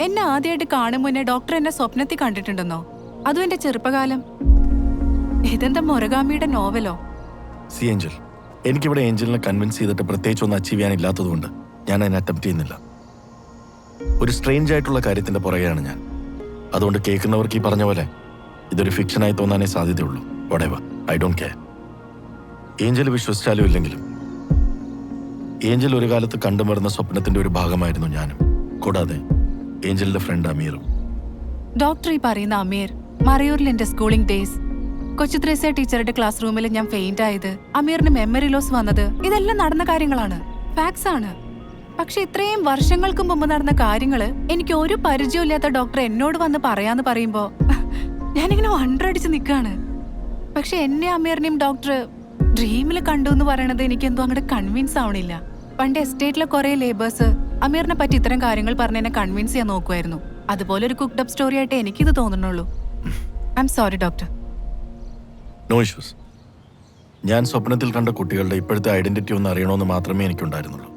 എന്നെ ആദ്യമായിട്ട് കാണും മുന്നേ ഡോക്ടർ എന്നെ സ്വപ്നത്തിൽ കണ്ടിട്ടുണ്ടെന്നോ? അതും എന്റെ ചെറുപ്പകാലം. ഇതെന്താ മുരഗാമിയുടെ നോവലോ? സി ഏഞ്ചൽ എനിക്കിവിടെ ഏഞ്ചലിനെ കൺവിൻസ് ചെയ്തിട്ട് പ്രത്യേകിച്ച് ഒന്നും അച്ചീവ് ചെയ്യാനില്ലാത്തതുകൊണ്ട് ഞാൻ അതിനെ അറ്റംപ്റ്റ് ചെയ്യുന്നില്ല. ഒരു സ്ട്രേഞ്ച് ആയിട്ടുള്ള കാര്യത്തിന്റെ പുറകെയാണ് ഞാൻ. അതുകൊണ്ട് കേൾക്കുന്നവർക്ക് ഈ പറഞ്ഞ പോലെ ഇതൊരു ഫിക്ഷനായി തോന്നാനേ സാധ്യതയുള്ളൂ. Whatever I don't care Angel വിശ്വസിച്ചാലും ഇല്ലെങ്കിലും ഏഞ്ചൽ ഒരു കാലത്ത് കണ്ടുമരുന്ന സ്വപ്നത്തിന്റെ ഒരു ഭാഗമായിരുന്നു ഞാനും. കൂടാതെ ഏഞ്ചലിന്റെ ഫ്രണ്ട് അമീറും. ഡോക്ടർ ഈ പറയുന്ന അമീർ മറയൂരിൽ എന്റെ സ്കൂളിംഗ് ഡേയ്സ് കൊച്ചു ത്രേസ ടീച്ചറുടെ ക്ലാസ് റൂമിൽ ഞാൻ ഫെയിന്റ് ആയത്. അമീറിന് മെമ്മറി ലോസ് വന്നത്. ഇതെല്ലാം നടന്ന കാര്യങ്ങളാണ്. ഫാക്സ് ആണ്. പക്ഷെ ഇത്രയും വർഷങ്ങൾക്ക് മുമ്പ് നടന്ന കാര്യങ്ങൾ എനിക്ക് ഒരു പരിചയമില്ലാത്ത ഡോക്ടർ എന്നോട് വന്ന് പറയാന്ന് പറയുമ്പോ ഞാനിങ്ങനെ വണ്ടടിച്ച് നിൽക്കാണ് പക്ഷെ എന്നെ അമീറിനെയും ഡോക്ടർ ഡ്രീമിൽ കണ്ടു എന്ന് പറയണത് എനിക്ക് എന്തോ അങ്ങോട്ട് കൺവിൻസ് ആവണില്ല. പണ്ട് എസ്റ്റേറ്റിലെ കുറെ ലേബേഴ്സ് അമീറിനെ പറ്റി ഇത്തരം കാര്യങ്ങൾ പറഞ്ഞ് എന്നെ കൺവിൻസ് ചെയ്യാൻ നോക്കുമായിരുന്നു അതുപോലെ ഒരു കുക്ക്ഡ് അപ്പ് സ്റ്റോറി ആയിട്ട് ഇത് തോന്നുന്നുള്ളൂ. I'm sorry doctor no issues ഞാൻ സ്വപ്നത്തിൽ കണ്ട കുട്ടികളുടെ ഇപ്പോഴത്തെ ഐഡന്റിറ്റി ഒന്ന് അറിയണമെന്ന് മാത്രമേ എനിക്കുണ്ടായിരുന്നുള്ളൂ.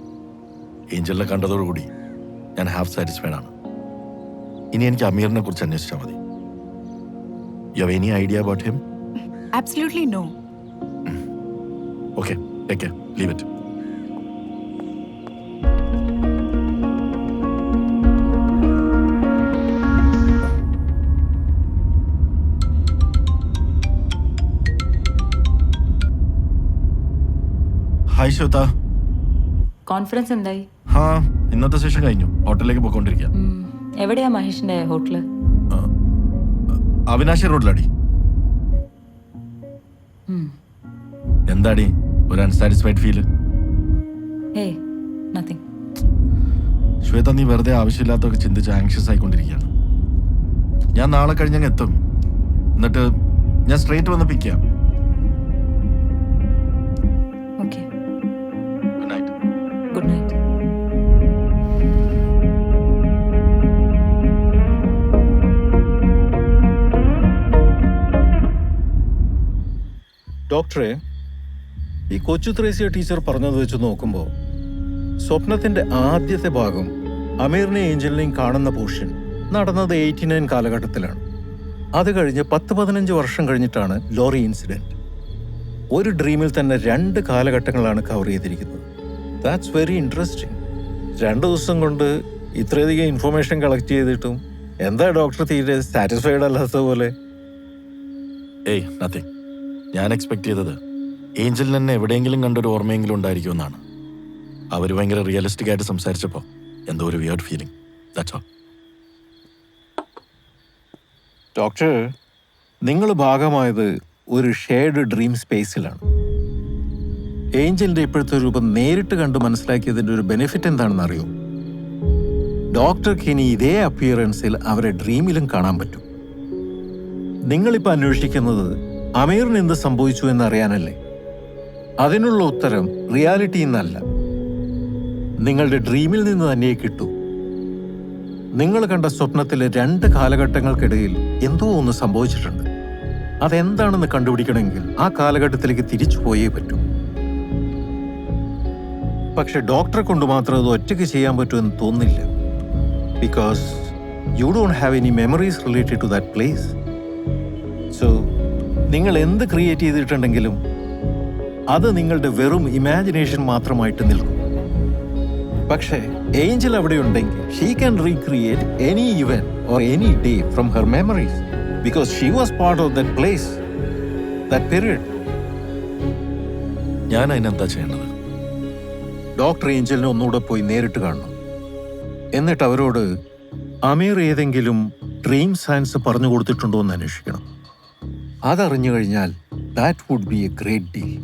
ഏഞ്ചലിനെ കണ്ടതോടുകൂടി ഞാൻ ഹാഫ് സാറ്റിസ്ഫൈഡ് ആണ്. ഇനി എനിക്ക് അമീറിനെ കുറിച്ച് അന്വേഷിച്ചാൽ മതി. You have any idea about him absolutely no okay take leave it hi Shwetha conference എന്തായി? ഹാ ഇന്നത്തെ സെഷൻ കഴിഞ്ഞു. ഹോട്ടലിലേക്ക് പോയിക്കൊണ്ടിരിക്കുക എവിടെയാ മഹേഷിന്റെ ഹോട്ടൽ? അവിനാശി റോഡിലാടി. എന്താടി? ഒരു അൺസാറ്റിസ്ഫൈഡ് ഫീൽ ഏയ് നത്തിങ് ശ്വേത നീ വെറുതെ ആവശ്യമില്ലാത്തൊക്കെ ചിന്തിച്ച് ആങ്ഷ്യസ് ആയിക്കൊണ്ടിരിക്കുകയാണ്. ഞാൻ നാളെ കഴിഞ്ഞങ്ങ് എത്തും. എന്നിട്ട് ഞാൻ സ്ട്രേറ്റ് വന്ന് പിക്ക് ചെയ്യാം. ഡോക്ടറെ ഈ കൊച്ചു ത്രേസ്യ ടീച്ചർ പറഞ്ഞത് വെച്ച് നോക്കുമ്പോൾ സ്വപ്നത്തിന്റെ ആദ്യത്തെ ഭാഗം അമീറിനെയും ഏഞ്ചലിനെയും കാണുന്ന പോർഷൻ നടന്നത് എയ്റ്റി നയൻ കാലഘട്ടത്തിലാണ്. അത് കഴിഞ്ഞ് പത്ത് പതിനഞ്ച് വർഷം കഴിഞ്ഞിട്ടാണ് ലോറി ഇൻസിഡന്റ് ഒരു ഡ്രീമിൽ തന്നെ രണ്ട് കാലഘട്ടങ്ങളാണ് കവർ ചെയ്തിരിക്കുന്നത്. ദാറ്റ്സ് വെരി ഇൻട്രസ്റ്റിംഗ് രണ്ട് ദിവസം കൊണ്ട് ഇത്രയധികം ഇൻഫർമേഷൻ കളക്ട് ചെയ്തിട്ടും എന്താ ഡോക്ടർ തീരെ സാറ്റിസ്ഫൈഡ് അല്ലാത്തതുപോലെ ഏയ് നത്തിങ് ഞാൻ എക്സ്പെക്ട് ചെയ്തത് ഏഞ്ചലിന് എന്നെ എവിടെയെങ്കിലും കണ്ടൊരു ഓർമ്മയെങ്കിലും ഉണ്ടായിരിക്കുമെന്നാണ് അവർ ഭയങ്കര റിയലിസ്റ്റിക് ആയിട്ട് സംസാരിച്ചപ്പോൾ എന്തോ ഒരു weird feeling that's all doctor നിങ്ങൾ ഭാഗമായത് ഒരു ഷെയർഡ് ഡ്രീം സ്പേസിലാണ് ഏഞ്ചലിന്റെ ഇപ്പോഴത്തെ രൂപം നേരിട്ട് കണ്ട് മനസ്സിലാക്കിയതിന്റെ ഒരു ബെനിഫിറ്റ് എന്താണെന്ന് അറിയോ? ഡോക്ടർക്ക് ഇനി ഇതേ അപ്പിയറൻസിൽ അവരെ ഡ്രീമിലും കാണാൻ പറ്റും. നിങ്ങളിപ്പോൾ അന്വേഷിക്കുന്നത് അമീറിന് എന്ത് സംഭവിച്ചു എന്നറിയാനല്ലേ? അതിനുള്ള ഉത്തരം റിയാലിറ്റിയിൽ നിന്നല്ല. നിങ്ങളുടെ ഡ്രീമിൽ നിന്ന് തന്നെ കിട്ടു. നിങ്ങൾ കണ്ട സ്വപ്നത്തിലെ രണ്ട് കാലഘട്ടങ്ങൾക്കിടയിൽ എന്തോ ഒന്ന് സംഭവിച്ചിട്ടുണ്ട്. അതെന്താണെന്ന് കണ്ടുപിടിക്കണമെങ്കിൽ ആ കാലഘട്ടത്തിലേക്ക് തിരിച്ചു പോയേ പറ്റൂ. പക്ഷെ ഡോക്ടറെ കൊണ്ട് മാത്രം അത് ഒറ്റയ്ക്ക് ചെയ്യാൻ പറ്റുമെന്ന് തോന്നില്ല because you don't have any memories related to that place so നിങ്ങൾ എന്ത് ക്രിയേറ്റ് ചെയ്തിട്ടുണ്ടെങ്കിലും അത് നിങ്ങളുടെ വെറും ഇമാജിനേഷൻ മാത്രമായിട്ട് നിൽക്കും. പക്ഷേ ഏഞ്ചൽ അവിടെ ഉണ്ടെങ്കിൽ she can recreate any even or any day from her memories because she was part of that place that period ഞാൻ അതിനെന്താ ചെയ്യേണ്ടത്? ഡോക്ടർ ഏഞ്ചലിനെ ഒന്നുകൂടെ പോയി നേരിട്ട് കാണണം. എന്നിട്ട് അവരോട് അമീർ ഏതെങ്കിലും ഡ്രീം സയൻസ് പറഞ്ഞു കൊടുത്തിട്ടുണ്ടോ എന്ന് അന്വേഷിക്കണം. അതറിഞ്ഞു കഴിഞ്ഞാൽ that would be a great deal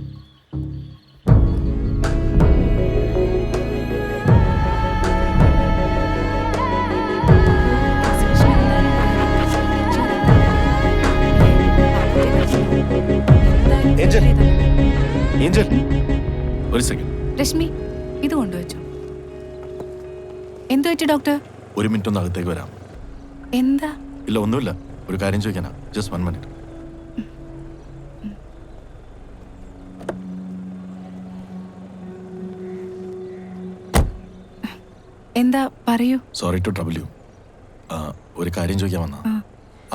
Angel Angel. ഒരു സെക്കൻഡ് രശ്മി ഇത് കൊണ്ടുവച്ചു. എന്തു പറ്റി ഡോക്ടർ? ഒരു മിനിറ്റ് ഒന്ന് അകത്തേക്ക് വരാം. എന്താ? ഇല്ല ഒന്നുമില്ല. ഒരു കാര്യം ചോദിക്കാനാ. Just one minute. എന്താ? പറയൂ. സോറി ടു ട്രബിൾ യു ഒരു കാര്യം ചോദിക്കാൻ വന്നാ.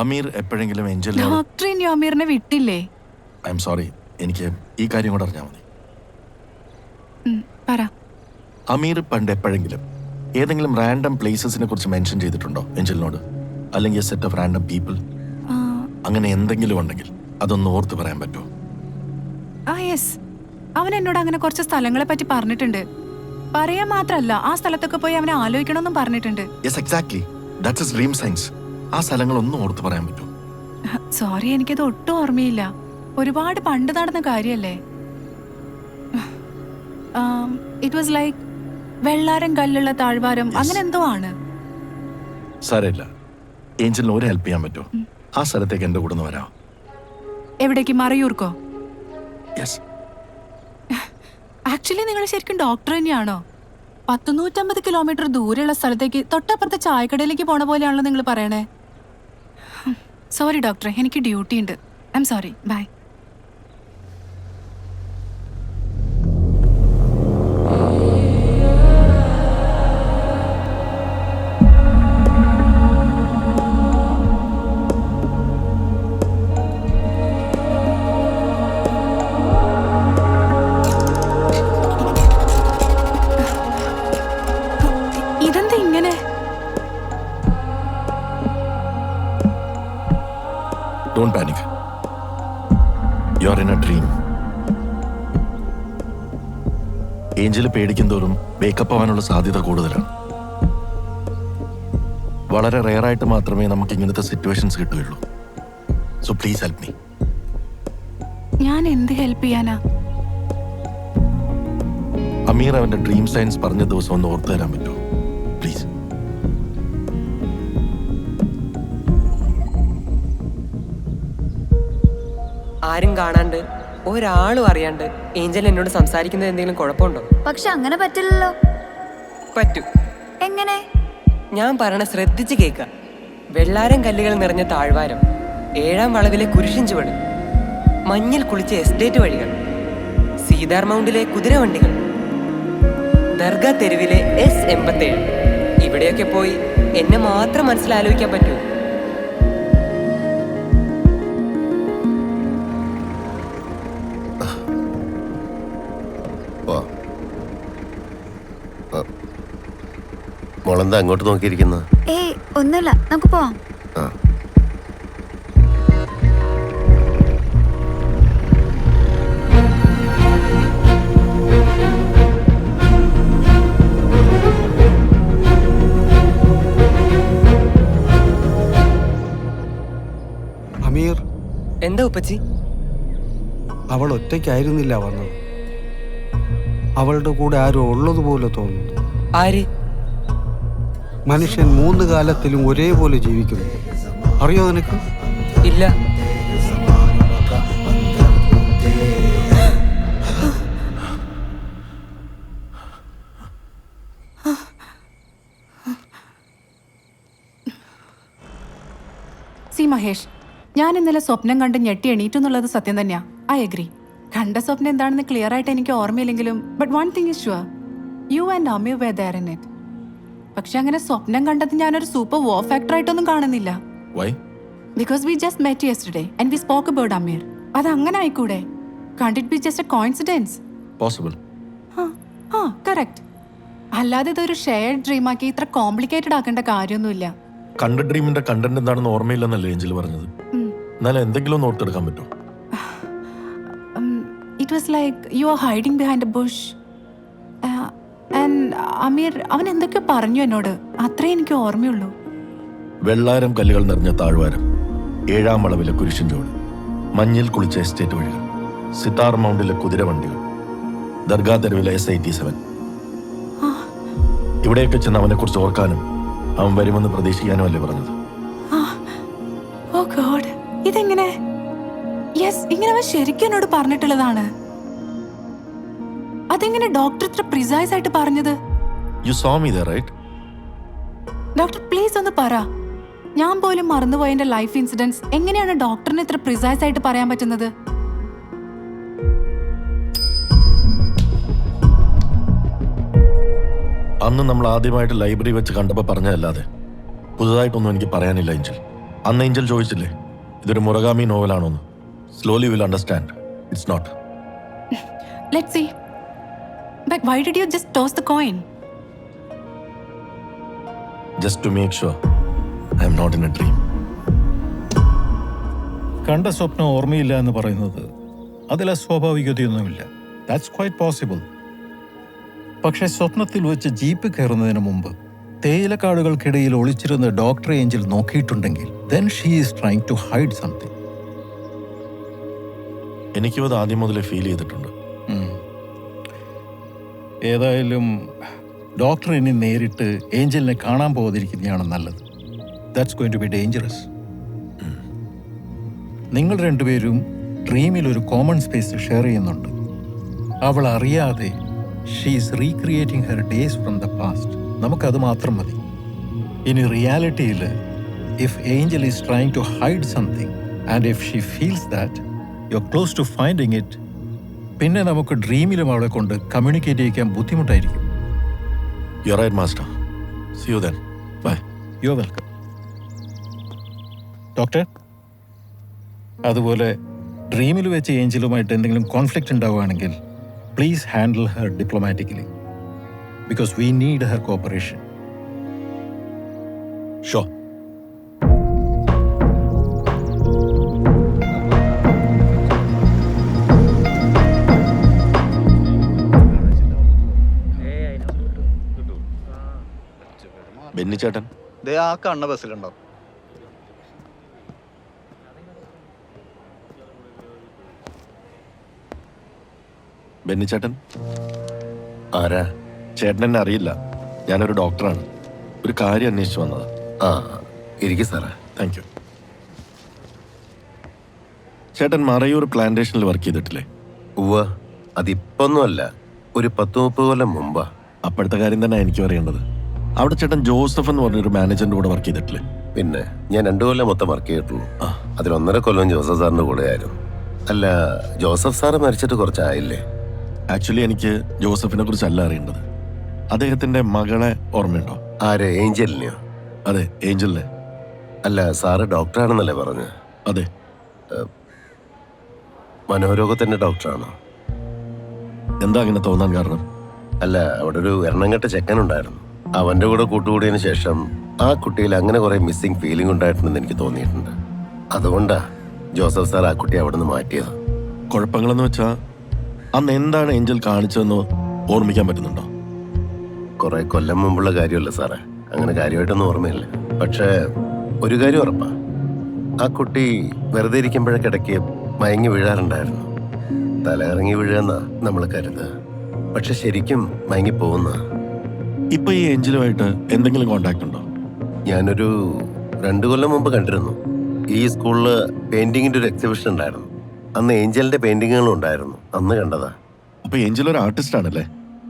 അമീർ എപ്പോഴെങ്കിലും എഞ്ചൽ ഡോക്ടർ ഇനി അമീറിനെ വിട്ടില്ലേ? ഐ എം സോറി എനിക്ക് ഈ കാര്യം കൂടെ അറിഞ്ഞാൽ മതി. പറ. അമീർ പണ്ട് എപ്പോഴെങ്കിലും ഏതെങ്കിലും റാൻഡം പ്ലേസസിനെ കുറിച്ച് മെൻഷൻ ചെയ്തിട്ടുണ്ടോ എഞ്ചലിനോട് അല്ലെങ്കിൽ സെറ്റ് ഓഫ് റാൻഡം പീപ്പിൾ അങ്ങനെ എന്തെങ്കിലും ഉണ്ടെങ്കിൽ അതൊന്ന് ഓർത്ത് പറയാൻ പറ്റുമോ? ആ യെസ് അവൻ എന്നോട് അങ്ങനെ കുറച്ച് സ്ഥലങ്ങളെ പറ്റി പറഞ്ഞിട്ടുണ്ട്. പറയാൻ മാത്രല്ല ആ സ്ഥലത്തൊക്കെ പോയി അവനെ ആലോചിക്കണമെന്നും പറഞ്ഞിട്ടുണ്ട്. Yes exactly that's is dream science ആ സ്ഥലങ്ങളൊന്നും ഓർത്ത് പറയാൻ പറ്റും. സോറി എനിക്കത് ഒട്ടും ഓർമ്മയില്ല. ഒരുപാട് പണ്ട് നടന്ന കാര്യല്ലേ? ഇറ്റ് വാസ് ലൈക്ക് വെള്ളാരം കല്ലുള്ള താഴ്വാരം അങ്ങനെ എന്തോ ആണ്. സാരമില്ല. ഏഞ്ചലിന് ഒരു ഹെൽപ്പ് ചെയ്യാൻ പറ്റുമോ ആ സ്ഥലത്തേക്ക് എന്റെ കൂടെ വരാം. എവിടേക്ക്? മറയൂർക്കോ? യെസ് ആക്ച്വലി നിങ്ങൾ ശരിക്കും ഡോക്ടർ തന്നെയാണോ? പത്തുനൂറ്റമ്പത് കിലോമീറ്റർ ദൂരെയുള്ള സ്ഥലത്തേക്ക് തൊട്ടപ്പുറത്തെ ചായക്കടയിലേക്ക് പോണ പോലെയാണല്ലോ നിങ്ങൾ പറയണേ. സോറി ഡോക്ടറെ എനിക്ക് ഡ്യൂട്ടി ഉണ്ട്. ഐ എം സോറി ബൈ പേടിക്കും തോറും വേക്കപ്പ് ആവാനുള്ള സാധ്യത കൂടുതലാണ്. വളരെ റെയറായിട്ട് മാത്രമേ നമുക്ക് ഇങ്ങനത്തെ സിറ്റുവേഷൻസ് കിട്ടുകയുള്ളൂ. സോ പ്ലീസ് ഹെൽപ്പ് മീ ഞാൻ എന്ത് ഹെൽപ്പ് ചെയ്യാനാ? അമീർ അവന്റെ ഡ്രീം സയൻസ് പറഞ്ഞ ദിവസം ഒന്ന് ഓർത്തു തരാൻ പറ്റുമോ? പ്ലീസ് ആരും കാണാണ്ട് ഒരാളും അറിയാണ്ട് ഏഞ്ചൽ എന്നോട് സംസാരിക്കുന്നത് എന്തെങ്കിലും കുഴപ്പമുണ്ടോ? പക്ഷെ അങ്ങനെ പറ്റില്ലല്ലോ. പറ്റൂ. എങ്ങനെ? ഞാൻ പറയണ ശ്രദ്ധിച്ച് കേൾക്കുക. വെള്ളാരം കല്ലുകൾ നിറഞ്ഞ താഴ്വാരം ഏഴാം വളവിലെ കുരിശിൻ ചുവട് മഞ്ഞിൽ കുളിച്ച എസ്റ്റേറ്റ് വഴികൾ സീതാർ മൗണ്ടിലെ കുതിരവണ്ടികൾ ദർഗ തെരുവിലെ എസ് എൺപത്തേഴ്. ഇവിടെയൊക്കെ പോയി എന്നെ മാത്രം മനസ്സിലാലോചിക്കാൻ പറ്റൂ മോളെന്താ അങ്ങോട്ട് നോക്കിയിരിക്കുന്നത് ഏയ് ഒന്നുമില്ല. നമുക്ക് പോവാം. ആ. അമീർ എന്താ ഉപ്പച്ചി? അവൾ ഒറ്റയ്ക്കായിരുന്നില്ല വന്നത്. അവളുടെ കൂടെ ആരോ ഉള്ളതുപോലെ തോന്നുന്നു. ആര്? മനുഷ്യൻ മൂന്ന് കാലത്തിലും ഒരേപോലെ ജീവിക്കുന്നു. അറിയോ നിനക്ക്? ഇല്ല. സി മഹേഷ് ഞാൻ ഇന്നലെ സ്വപ്നം കണ്ട് ഞെട്ടി എണീറ്റെന്നുള്ളത് സത്യം തന്നെയാ. ഐ അഗ്രി കണ്ട സ്വപ്നം എന്താണെന്ന് ക്ലിയർ ആയിട്ട് എനിക്ക് ഓർമ്മയില്ലെങ്കിലും but one thing is sure you and അമ്മ വേ ദയർ ഇൻ ഇറ്റ് പക്ഷെ അങ്ങനെ സ്വപ്നം കണ്ടത് ഒരു സൂപ്പർ വോ ഫാക്ടർ ആയിട്ടൊന്നും കാണുന്നില്ല. Why because we just met yesterday and we spoke about Amir അത് അങ്ങനെ ആയിക്കൂടെ can't it be just a coincidence possible ആ കറക്റ്റ് അല്ലാതെ ഇതൊരു ഷെയർഡ് ഡ്രീമാക്കി ഇത്ര കോംപ്ലിക്കേറ്റഡ് ആക്കേണ്ട കാര്യമൊന്നുമില്ല. കണ്ട ഡ്രീമിന്റെ കണ്ടന്റ് എന്താണെന്ന് ഓർമ്മയില്ലെന്നല്ലേ ഏഞ്ചൽ പറഞ്ഞത്. എന്നാലും എന്തെങ്കിലും ഒന്ന് ഓർത്തെടുക്കാൻ പറ്റുമോ? It was like you are hiding behind a bush Amir അവൻ എന്തൊക്കെ പറഞ്ഞു എന്നോട്? അത്രേ എനിക്ക് ഓർമ്മയുള്ളൂ. വെള്ളാരം കല്ലുകൾ നിറഞ്ഞ താഴ്വാരം ഏഴാം വളവിലെ കുരിശൻ ചോട് മഞ്ഞിൽ കുളിച്ച എസ്റ്റേറ്റ് വഴികൾ സിത്താർ മൗണ്ടിലെ കുതിരവണ്ടികൾ ദർഗാ തെരുവിലെ എസ് ഐ ടി സെവൻ. ഇവിടെയൊക്കെ ചെന്ന് അവനെ കുറിച്ച് ഓർക്കാനും അവൻ വരുമെന്ന് പ്രതീക്ഷിക്കാനും അല്ലേ പറഞ്ഞത്? ഓ ഗോഡ് ഇതെങ്ങനെ? യെസ് ഇങ്ങനെ അവൻ ശരിക്കും എന്നോട് പറഞ്ഞിട്ടുള്ളതാണ്. അതെങ്ങനെ ഡോക്ടർ ഇത്ര പ്രിസൈസ് ആയിട്ട് പറഞ്ഞത്? You saw me the right doctor please ഒന്ന് പറ. ഞാൻ പോലും മറന്നുപോയ എന്റെ ലൈഫ് ഇൻസിഡൻസ് എങ്ങനെയാണ് ഡോക്ടറിന് ഇത്ര പ്രിസൈസ് ആയിട്ട് പറയാൻ പറ്റുന്നത്? അന്ന് നമ്മൾ ആദ്യമായിട്ട് ലൈബ്രറി വെച്ച് കണ്ടപ്പോൾ പറഞ്ഞതല്ലാതെ. പുതുതായിട്ടൊന്നും എനിക്ക് പറയാനില്ല എഞ്ചൽ അന്ന് എഞ്ചൽ ചോദിച്ചില്ലേ ഇതൊരു Murakami നോവലാണോന്ന്? Slowly will understand it's not let see but why did you just toss the coin just to make sure I'm not in a dream കണ്ട സ്വപ്നം ഓർമ്മയില്ല എന്ന് പറയുന്നത് അതിൽ അസ്വാഭാവികതയൊന്നുമില്ല. ദാറ്റ്സ് ക്വൈറ്റ് പോസിബിൾ പക്ഷേ സ്വപ്നത്തിൽ വെച്ച് ജീപ്പ് കയറുന്നതിന് മുമ്പ് തേയിലക്കാടുകൾക്കിടയിൽ ഒളിച്ചിരുന്ന doctor Angel നോക്കിയിട്ടുണ്ടെങ്കിൽ then she is trying to hide something എനിക്കും അത് ആദ്യം മുതലേ ഫീൽ ചെയ്തിട്ടുണ്ട്. ഏതായാലും ഡോക്ടർ ഇനി നേരിട്ട് ഏഞ്ചലിനെ കാണാൻ പോകാതിരിക്കുന്നതാണ് നല്ലത്. That's going to be dangerous നിങ്ങൾ രണ്ടുപേരും ഡ്രീമിൽ ഒരു കോമൺ സ്പേസ് ഷെയർ ചെയ്യുന്നുണ്ട്. അവൾ അറിയാതെ she's recreating her days from the past നമുക്കത് മാത്രം മതി. ഇനി റിയാലിറ്റിയിൽ if Angel is trying to hide something and if she feels that you are close to finding it പിന്നെ നമുക്ക് ഡ്രീമിലും അവളെ കൊണ്ട് കമ്മ്യൂണിക്കേറ്റ് ചെയ്യിക്കാൻ ബുദ്ധിമുട്ടായിരിക്കും. You right master see you then bye you welcome doctor അതുപോലെ ഡ്രീമിൽ വെച്ച് ഏഞ്ചലുമായിട്ട് എന്തെങ്കിലും കോൺഫ്ലിക്റ്റ് ഉണ്ടാവുകയാണെങ്കിൽ please handle her diplomatically because we need her cooperation show ബെന്നിച്ചേട്ടൻ ദേ ആ കണ്ണ ബസ്സിലുണ്ടോ? ബെന്നിച്ചേട്ടൻ? ആരാ? ചേട്ടൻ എന്നെ അറിയില്ല. ഞാനൊരു ഡോക്ടറാണ്. ഒരു കാര്യം അന്വേഷിച്ച് വന്നത്. ആ ഇരിക്കും സാറേ. താങ്ക് യു ചേട്ടൻ മറയൂർ പ്ലാന്റേഷനിൽ വർക്ക് ചെയ്തിട്ടില്ലേ? ഉവ്വ അതിപ്പൊന്നുമല്ല. ഒരു പത്ത് മുപ്പത് കൊല്ലം മുമ്പാ. അപ്പോഴത്തെ കാര്യം തന്നെ എനിക്കും അറിയേണ്ടത്. അവിടെ ചേട്ടൻ ജോസഫ് എന്ന് പറഞ്ഞൊരു മാനേജറിന്റെ കൂടെ വർക്ക് ചെയ്തിട്ടില്ലേ? പിന്നെ ഞാൻ രണ്ടു കൊല്ലം മൊത്തം വർക്ക് ചെയ്തിട്ടുള്ളൂ. അതിൽ ഒന്നര കൊല്ലം ജോസഫ് സാറിന്റെ കൂടെ ആയിരുന്നു അല്ല ജോസഫ് സാറ് മരിച്ചിട്ട് കുറച്ചായില്ലേ? ആക്ച്വലി എനിക്ക് ജോസഫിനെ അല്ല അറിയേണ്ടത്. അദ്ദേഹത്തിന്റെ മകളെ ഓർമ്മയുണ്ടോ? ആരെ ഏഞ്ചലിനെയോ? അതെ ഏഞ്ചലിനെ. അല്ല സാറ് ഡോക്ടറാണെന്നല്ലേ പറഞ്ഞു? അതെ. മനോരോഗത്തിന്റെ ഡോക്ടറാണോ? എന്താ അങ്ങനെ തോന്നാൻ കാരണം? അല്ല അവിടെ ഒരു എണ്ണംകെട്ട ചെക്കനുണ്ടായിരുന്നു അവന്റെ കൂടെ കൂട്ടുകൂടിയതിനു ശേഷം ആ കുട്ടിയിൽ അങ്ങനെ കുറെ മിസ്സിംഗ് ഫീലിംഗ് ഉണ്ടായിട്ടുണ്ടെന്ന് എനിക്ക് തോന്നിയിട്ടുണ്ട്. അതുകൊണ്ടാ ജോസഫ് സാർ ആ കുട്ടിയെ അവിടെ നിന്ന് മാറ്റിയത്. കുഴപ്പങ്ങളെന്ന് വെച്ചാ അന്ന് എന്താണ് ഏഞ്ചൽ കാണിച്ചതെന്ന് ഓർമ്മിക്കാൻ പറ്റുന്നുണ്ടോ? കുറെ കൊല്ലം മുമ്പുള്ള കാര്യമല്ല സാറേ. അങ്ങനെ കാര്യമായിട്ടൊന്നും ഓർമ്മയില്ല. പക്ഷേ ഒരു കാര്യം ഉറപ്പാ. ആ കുട്ടി വെറുതെ ഇരിക്കുമ്പോഴൊക്കെ ഇടയ്ക്ക് മയങ്ങി വീഴാറുണ്ടായിരുന്നു. തലയിറങ്ങി വീഴുന്ന നമ്മൾ കരുതുക. പക്ഷെ ശരിക്കും മയങ്ങി പോകുന്ന ഇപ്പൊ ഈ ഏഞ്ചലുമായിട്ട് എന്തെങ്കിലും കോണ്ടാക്ട് ഉണ്ടോ? ഞാനൊരു രണ്ടു കൊല്ലം മുമ്പ് കണ്ടിരുന്നു. ഈ സ്കൂളിൽ പെയിന്റിങ്ങിന്റെ ഒരു എക്സിബിഷൻ ഉണ്ടായിരുന്നു. അന്ന് ഏഞ്ചലിന്റെ പെയിന്റിങ്ങുകളും ഉണ്ടായിരുന്നു. അന്ന് കണ്ടതാ. അപ്പൊ ഏഞ്ചൽ ഒരു ആർട്ടിസ്റ്റ് ആണല്ലേ?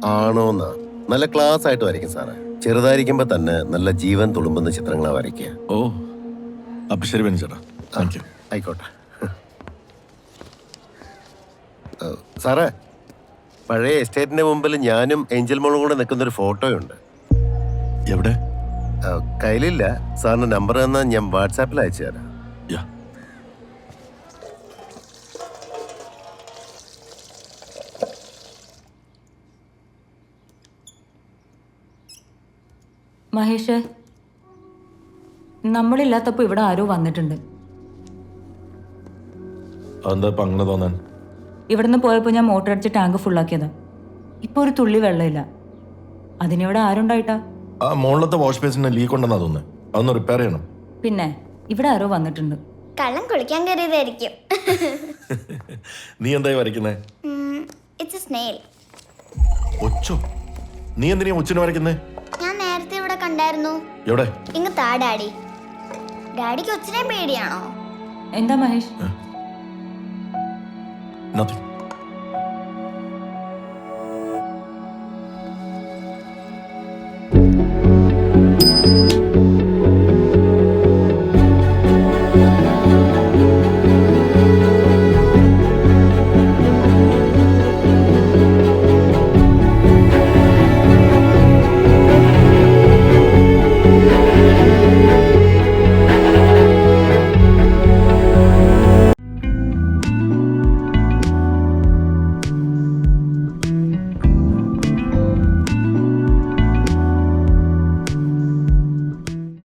ആണോന്നാ. നല്ല ക്ലാസ് ആയിട്ട് വരയ്ക്കും സാറേ. ചെറുതായിരിക്കുമ്പോ തന്നെ നല്ല ജീവൻ തുളുമ്പുന്ന ചിത്രങ്ങളാ വരയ്ക്കുക. ഓ. അപ്പൊ ശരി ബെന്നിച്ചേട്ടാ താങ്ക് യു ആയിക്കോട്ടെ. സാറേ പഴയ എസ്റ്റേറ്റിന്റെ മുമ്പിൽ ഞാനും ഏഞ്ചൽ മോളും കൂടെ നിൽക്കുന്ന ഒരു ഫോട്ടോയുണ്ട്. എവിടെ? കയ്യിലില്ല. സാറിന്റെ നമ്പർ തന്നാൽ ഞാൻ വാട്സാപ്പിൽ അയച്ചു തരാം. യാ. മഹേഷ് നമ്മളില്ലാത്തപ്പോൾ ഇവിടെ ആരോ വന്നിട്ടുണ്ട്. അതെന്താ ഇപ്പൊ അങ്ങനെ തോന്നാൻ? ഇവിടുന്ന് പോയപ്പോൾ ഞാൻ മോട്ടർ അടിച്ച് ടാങ്ക് ഫുള്ളാക്കിയതാ. ഇപ്പോൾ ഒരു തുള്ളി വെള്ളമില്ല. അതിനിവിടെ ആരുണ്ടായിട്ടാ? ആ മുകളിലത്തെ വാഷ് ലീക്ക് ഉണ്ടെന്നാ തോന്നുന്നത് അതൊന്ന് റിപ്പയർ ചെയ്യണം. പിന്നെ ഇവിടെ ആരോ വന്നിട്ടുണ്ട്. കള്ളം കുളിക്കാൻ കയറിയതായിരിക്കും നീ എന്തായി വരയ്ക്കുന്നേ? It's snail ഒച്ചോ? നീ എന്തിനാ ഉച്ചന് വരയ്ക്കുന്നേ? ഞാൻ നേരത്തെ ഇവിടെ കണ്ടായിരുന്നു. എവിടെ? ഇങ്ങ് താ ഡാഡി. ഡാഡിക്ക് ഒച്ചിനെ പേടിയാണോ? എന്താ മഹേഷ്? നത്തിങ്